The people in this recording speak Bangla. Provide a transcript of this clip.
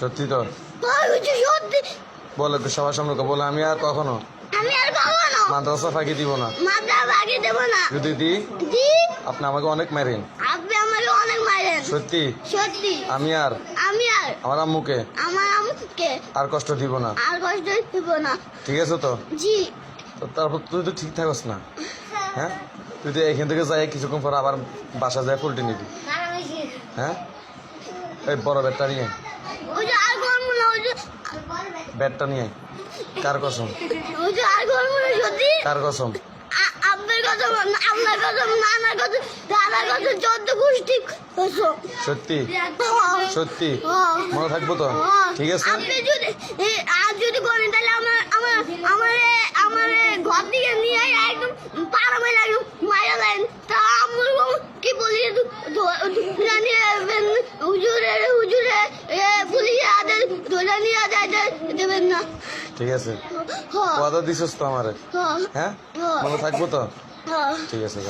সত্যি তো? সত্যি। বলে তো সবার সামনে বলে আমি আর কখনো আমি আর কখনো মাদ্রাসা ফাঁকি দিব না। দেবো যদি দি। আপনি আমাকে অনেক মেরেন আপনি আমাকে অনেক মারেন সত্যি? সত্যি। আমি আর? আমি আর? আমার আম্মুকে? আমার আমাকে আর কষ্ট দিব না। আর কষ্ট দিব না। ঠিক আছে তো? জি। তো তারপর তুই তো ঠিক থাকস না। হ্যাঁ? তুই তো এখান থেকে যাই কিছুক্ষণ পর আবার বাসা যায় ফুলটি নিবি। হ্যাঁ? এই বড় ব্যাটটা নিয়ে। ব্যাটটা নিয়ে। কার কসম? কার কসম? সত্যি। সত্যি। মনে থাকব তো। ঠিক আছে? আপনি যদি আর যদি করেন তাহলে আমার আমার আমার আমার ঘর থেকে নিয়ে একদম পাড়া একদম মারা দেন তা আমার কি বলি হুজুরে হুজুরে আদের নিয়ে যায় দেবেন না। ঠিক আছে। হ্যাঁ। কথা দিছিস তো আমারে? হ্যাঁ। হ্যাঁ? হ্যাঁ। মনে থাকব তো? হ্যাঁ। ঠিক আছে